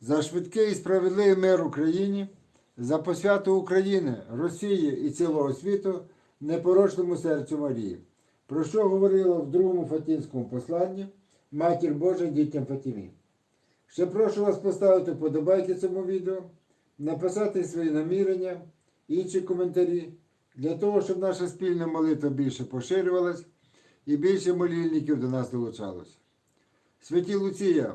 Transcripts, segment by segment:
за швидкий і справедливий мир Україні, за посвяту України, Росії і цілого світу непорочному серцю Марії, про що говорила в другому Фатінському посланні Матір Божа дітям Фатімі. Ще прошу вас поставити вподобайки цьому відео, написати свої намірення, інші коментарі, для того, щоб наша спільна молитва більше поширювалась і більше молільників до нас долучалось. Святі Луція,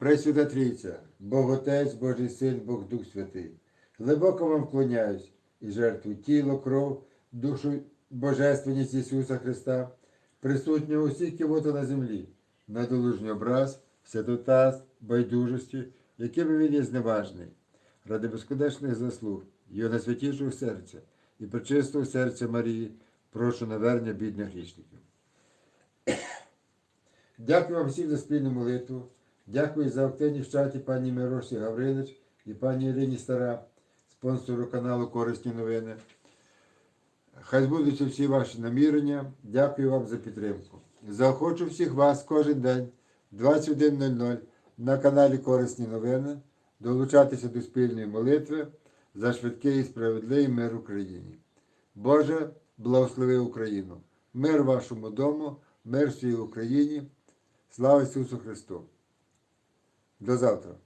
Пресвята Трійця, Бог Отець, Божий Син, Бог Дух Святий. Глибоко вам вклоняюсь і жертву тіло, кров, душу Божественність Ісуса Христа, присутнього усіх кивота на землі, надолужній образ, святота, байдужості, якими він є зневажний, ради безконечних заслуг, його найсвятішого серця і причистого серця Марії, прошу навернення бідних грішників. Дякую вам всім за спільну молитву. Дякую за активність в чаті пані Мироші Гаврилич і пані Ірині Стара, спонсору каналу Корисні новини. Хай збудуться всі ваші намірення. Дякую вам за підтримку. Заохочу всіх вас кожен день, 21.00 на каналі Корисні новини, долучатися до спільної молитви за швидкий і справедливий мир Україні. Боже, благослови Україну! Мир вашому дому, мир всій Україні. Слава Ісусу Христу! До завтра.